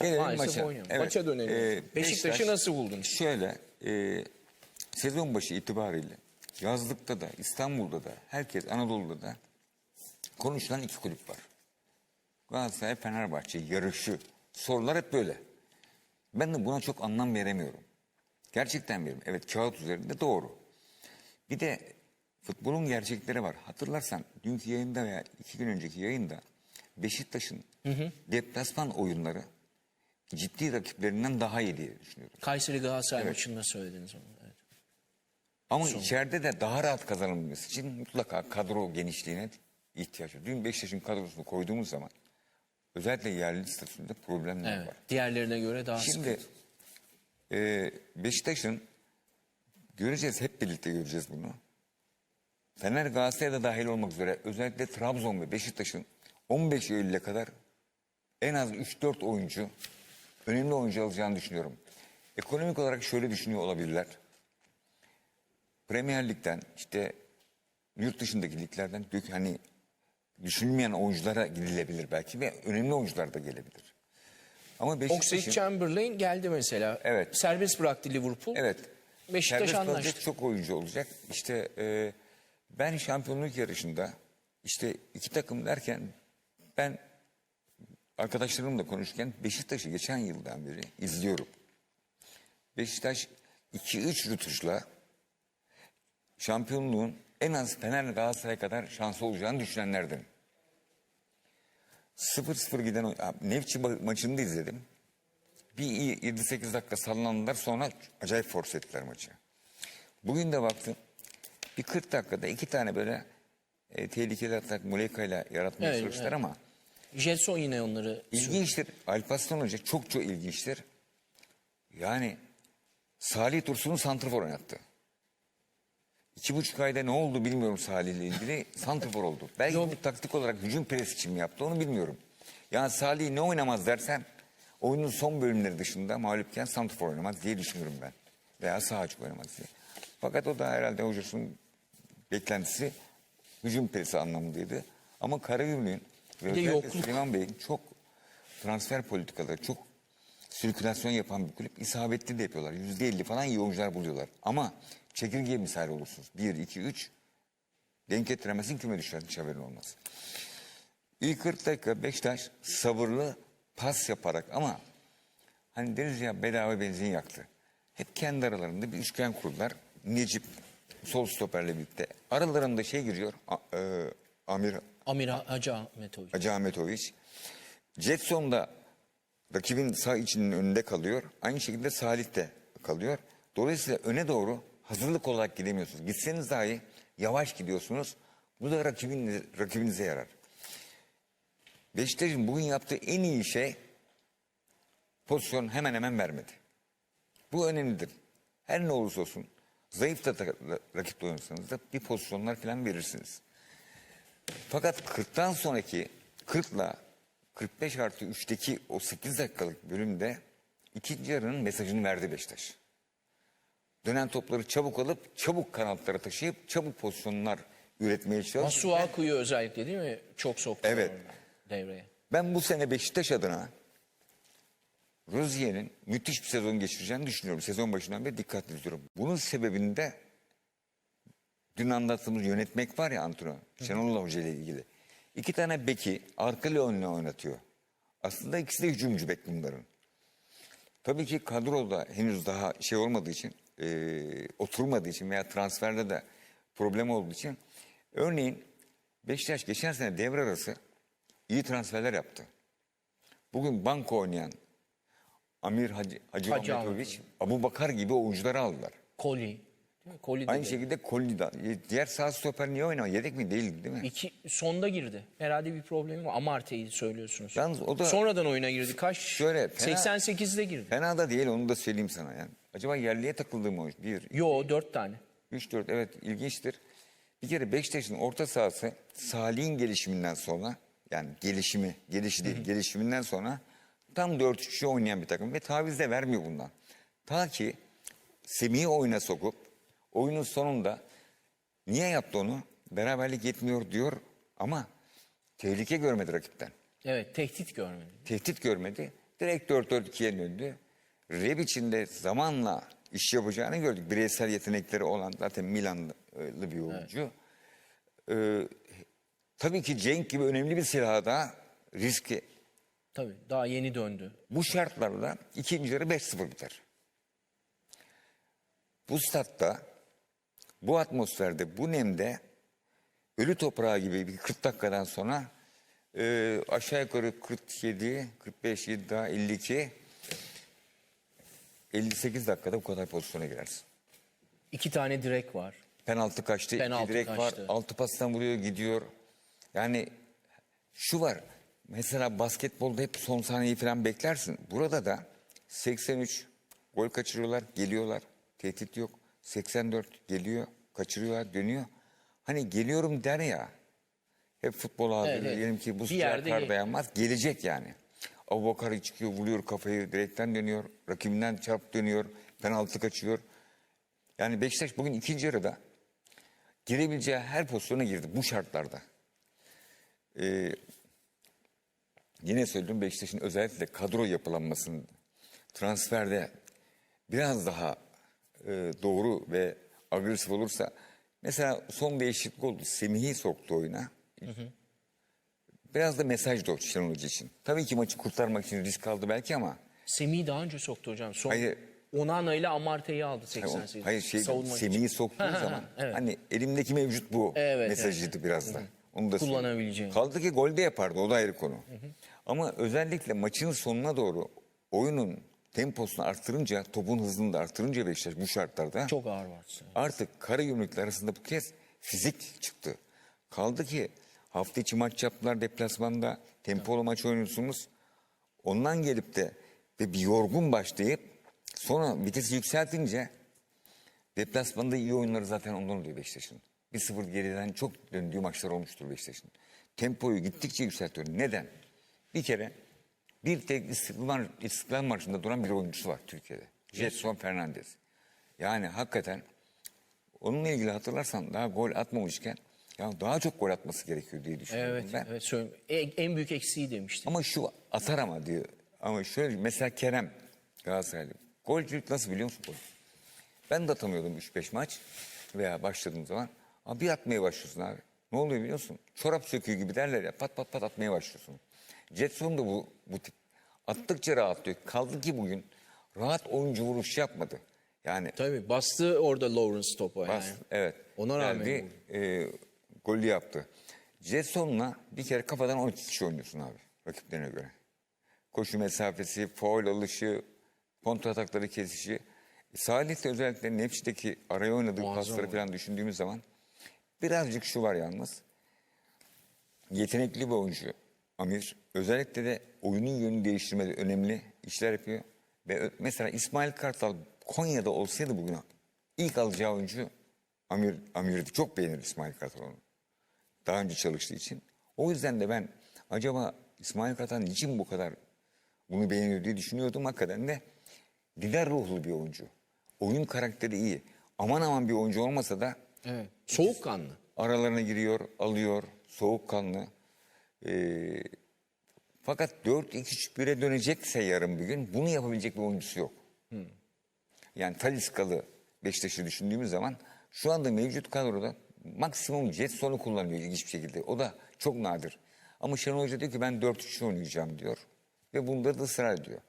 Gelelim Maalesef maça. Evet. Maça dönelim. Ee, Beşiktaş'ı Beşiktaş- nasıl buldun? Şöyle, e, sezon başı itibariyle yazlıkta da İstanbul'da da herkes Anadolu'da da konuşulan iki kulüp var. Galatasaray Fenerbahçe yarışı. Sorular hep böyle. Ben de buna çok anlam veremiyorum. Gerçekten veriyorum. Evet kağıt üzerinde doğru. Bir de futbolun gerçekleri var. Hatırlarsan dünkü yayında veya iki gün önceki yayında Beşiktaş'ın deplasman oyunları ciddi rakiplerinden daha iyi diye düşünüyorum. Kayseri Galatasaray Evet. maçında söylediniz onu. Evet. Ama içeride de daha rahat kazanılması için mutlaka kadro genişliğine ihtiyaç var. Dün Beşiktaş'ın kadrosunu koyduğumuz zaman özellikle yerli statüsünde problemler Evet. var. Diğerlerine göre daha Şimdi sıkı. e, Beşiktaş'ın göreceğiz hep birlikte göreceğiz bunu. Fener Galatasaray'da dahil olmak üzere özellikle Trabzon ve Beşiktaş'ın 15 Eylül'e kadar en az 3-4 oyuncu önemli oyuncu alacağını düşünüyorum. Ekonomik olarak şöyle düşünüyor olabilirler. Premier Lig'den işte yurt dışındaki liglerden dök hani düşünmeyen oyunculara gidilebilir belki ve önemli oyuncular da gelebilir. Ama Oxlade Beşiktaş'ın Chamberlain geldi mesela. Evet. Serbest bıraktı Liverpool. Evet. Beşiktaş Serbest anlaştı. çok oyuncu olacak. İşte e, ben şampiyonluk yarışında işte iki takım derken ben arkadaşlarımla konuşurken Beşiktaş'ı geçen yıldan beri izliyorum. Beşiktaş 2-3 rutuşla şampiyonluğun en az Fener Galatasaray kadar şansı olacağını düşünenlerden. 0-0 giden Nevçi ma- maçını da izledim. Bir iyi 7-8 dakika sallandılar sonra acayip force ettiler maçı. Bugün de baktım bir 40 dakikada iki tane böyle e, tehlikeli atak Muleka ile yaratmaya Evet, çalıştılar evet. ama Jetson yine onları ilginçtir. Alparslan Hoca çok çok ilginçtir. Yani Salih Dursun'u santrfor oynattı. İki buçuk ayda ne oldu bilmiyorum Salih ile ilgili. Santrfor oldu. Belki bu taktik olarak hücum pres için mi yaptı onu bilmiyorum. Yani Salih ne oynamaz dersen oyunun son bölümleri dışında mağlupken santrfor oynamaz diye düşünüyorum ben. Veya sağ açık oynamaz diye. Fakat o da herhalde hocasının beklentisi hücum presi anlamındaydı. Ama Karagümrük'ün ve de özellikle yokluk. Süleyman Bey'in çok transfer politikaları çok sirkülasyon yapan bir kulüp. isabetli de yapıyorlar. Yüzde elli falan iyi oyuncular buluyorlar. Ama çekirge misali olursunuz. Bir, iki, üç. Denk getiremezsin küme düşer. Hiç haberin olmaz. İlk 40 dakika Beşiktaş sabırlı pas yaparak ama hani deriz ya bedava benzin yaktı. Hep kendi aralarında bir üçgen kurdular. Necip sol stoperle birlikte. Aralarında şey giriyor. E, Amir Amir Hacı Ahmetoviç. Hacı Ahmetoviç. Da rakibin sağ içinin önünde kalıyor. Aynı şekilde Salih de kalıyor. Dolayısıyla öne doğru hazırlık olarak gidemiyorsunuz. Gitseniz dahi yavaş gidiyorsunuz. Bu da rakibin, rakibinize yarar. Beşiktaş'ın bugün yaptığı en iyi şey pozisyon hemen hemen vermedi. Bu önemlidir. Her ne olursa olsun zayıf da ta- rakiple oynasanız da bir pozisyonlar falan verirsiniz. Fakat 40'tan sonraki 40 ile 45 artı 3'teki o 8 dakikalık bölümde ikinci yarının mesajını verdi Beşiktaş. Dönen topları çabuk alıp çabuk kanatlara taşıyıp çabuk pozisyonlar üretmeye çalıştı. Masuaku'yu özellikle değil mi? Çok soktu Evet. devreye. Ben bu sene Beşiktaş adına Rozier'in müthiş bir sezon geçireceğini düşünüyorum. Sezon başından beri dikkatli izliyorum. Bunun sebebinde dün anlattığımız yönetmek var ya antrenör. Şenol Hoca ile ilgili. İki tane beki arka önüne oynatıyor. Aslında ikisi de hücumcu bek bunların. Tabii ki kadroda henüz daha şey olmadığı için, e, oturmadığı için veya transferde de problem olduğu için. Örneğin Beşiktaş geçen sene devre arası iyi transferler yaptı. Bugün banko oynayan Amir Hacı, Hacı, Hacı Ahmetoviç, Abu Bakar gibi oyuncuları aldılar. Koli. De Aynı de- şekilde Kolli'da. Diğer sağ stoper niye oynamıyor? Yedek mi değil değil mi? İki, sonda girdi. Herhalde bir problemi var. Amarte'yi söylüyorsunuz. Yalnız o da Sonradan oyuna girdi. Kaç? Şöyle, fena- 88'de girdi. fena da değil onu da söyleyeyim sana yani. Acaba yerliye takıldığı mı oyuncu? Bir, Yo dört tane. 3-4 evet ilginçtir. Bir kere Beşiktaş'ın orta sahası Salih'in gelişiminden sonra yani gelişimi, gelişi değil gelişiminden sonra tam 4-3'ü oynayan bir takım ve taviz de vermiyor bundan. Ta ki Semih'i oyuna sokup oyunun sonunda niye yaptı onu? Beraberlik yetmiyor diyor ama tehlike görmedi rakipten. Evet tehdit görmedi. Tehdit görmedi. Direkt 4-4-2'ye döndü. Rebic'in de zamanla iş yapacağını gördük. Bireysel yetenekleri olan zaten Milanlı bir oyuncu. Ee, tabii ki Cenk gibi önemli bir silah da riski. Tabii daha yeni döndü. Bu şartlarda ikinci yarı 5-0 biter. Bu statta, bu atmosferde, bu nemde ölü toprağı gibi bir 40 dakikadan sonra e, aşağı yukarı 47, 45, iddia 52, 58 dakikada bu kadar pozisyona girersin. İki tane direk var. Penaltı kaçtı, Penaltı iki direk var, kaçtı. altı pastan vuruyor gidiyor. Yani şu var, mesela basketbolda hep son saniyeyi falan beklersin. Burada da 83 gol kaçırıyorlar, geliyorlar, tehdit yok. 84 geliyor, kaçırıyorlar, dönüyor. Hani geliyorum der ya, hep futbol ağzıyla Evet, diyelim ki bu yerde kar dayanmaz, gelecek yani. Abubakar çıkıyor, vuruyor kafayı, direkten dönüyor, rakibinden çarp dönüyor, penaltı kaçıyor. Yani Beşiktaş bugün ikinci yarıda girebileceği her pozisyona girdi bu şartlarda. Ee, yine söylüyorum Beşiktaş'ın özellikle kadro yapılanmasının transferde biraz daha e, doğru ve agresif olursa mesela son değişiklik oldu. Semih'i soktu oyuna. Biraz da mesaj da o Şenol Hoca için. Tabii ki maçı kurtarmak için risk aldı belki ama Semih'i daha önce soktu hocam. Son Hayır. Onana ile Amarte'yi aldı 88. Hayır şey. Semih'i soktuğu Ha, ha, ha, zaman evet. hani elimdeki mevcut bu Evet, mesajıydı biraz da. Onu da söyleyeyim. Kullanabileceğin. Kaldı ki gol de yapardı o da ayrı konu. Ama özellikle maçın sonuna doğru oyunun temposunu arttırınca, topun hızını da arttırınca Beşiktaş bu şartlarda Çok ağır bastı. artık kara yumruklar arasında bu kez fizik çıktı. Kaldı ki hafta içi maç yaptılar deplasmanda. Tempolu maç oynuyorsunuz. Ondan gelip de ve bir yorgun başlayıp sonra vitesi yükseltince deplasmanda iyi oyunları zaten ondan oluyor Beşiktaş'ın. 1-0 geriden çok döndüğü maçlar olmuştur Beşiktaş'ın. Tempoyu gittikçe yükseltiyor. Neden? Bir kere bir tek İstiklal, İstiklal Marşı'nda duran bir oyuncusu var Türkiye'de. Jetson Fernandez. Yani hakikaten Onunla ilgili hatırlarsan daha gol atmamışken ya daha çok gol atması gerekiyor diye düşünüyorum Evet, ben. evet söyle- En, büyük eksiği demiştim. Ama şu atar ama diyor. Ama şöyle mesela Kerem Galatasaraylı. Golcülük nasıl biliyor musun? Gol? Ben de atamıyordum 3-5 maç veya başladığım zaman. Ama bir atmaya başlıyorsun abi. Ne oluyor biliyor musun? Çorap söküğü gibi derler ya pat pat pat atmaya başlıyorsun. Jetson da bu, bu tip. Attıkça rahatlıyor. Kaldı ki bugün rahat oyuncu vuruş yapmadı. Yani Tabii bastı orada Lawrence topa Bas, yani. evet. Ona rağmen Geldi, e, golü yaptı. Jetson'la bir kere kafadan 12 kişi oynuyorsun abi rakiplerine göre. Koşu mesafesi, faul alışı, kontra atakları kesişi. Salih de özellikle Nepş'teki araya oynadığı Muazzam pasları falan düşündüğümüz zaman birazcık şu var yalnız. Yetenekli bir oyuncu Amir. Özellikle de oyunun yönünü değiştirmede önemli işler yapıyor. Ve mesela İsmail Kartal Konya'da olsaydı bugün ilk alacağı oyuncu Amir, Amir'di. Çok beğenir İsmail Kartal onu. Daha önce çalıştığı için. O yüzden de ben acaba İsmail Kartal niçin bu kadar bunu beğeniyor diye düşünüyordum. Hakikaten de lider ruhlu bir oyuncu. Oyun karakteri iyi. Aman aman bir oyuncu olmasa da Evet. Soğukkanlı. aralarına giriyor, alıyor, soğukkanlı. Ee, fakat 4-2-3-1'e dönecekse yarın bir gün bunu yapabilecek bir oyuncusu yok. Yani Taliskalı Beşiktaş'ı düşündüğümüz zaman şu anda mevcut kadroda maksimum Jetson'u kullanıyor ilginç bir şekilde. O da çok nadir. Ama Şenol Hoca diyor ki ben 4-3 oynayacağım diyor. Ve bunda da ısrar ediyor.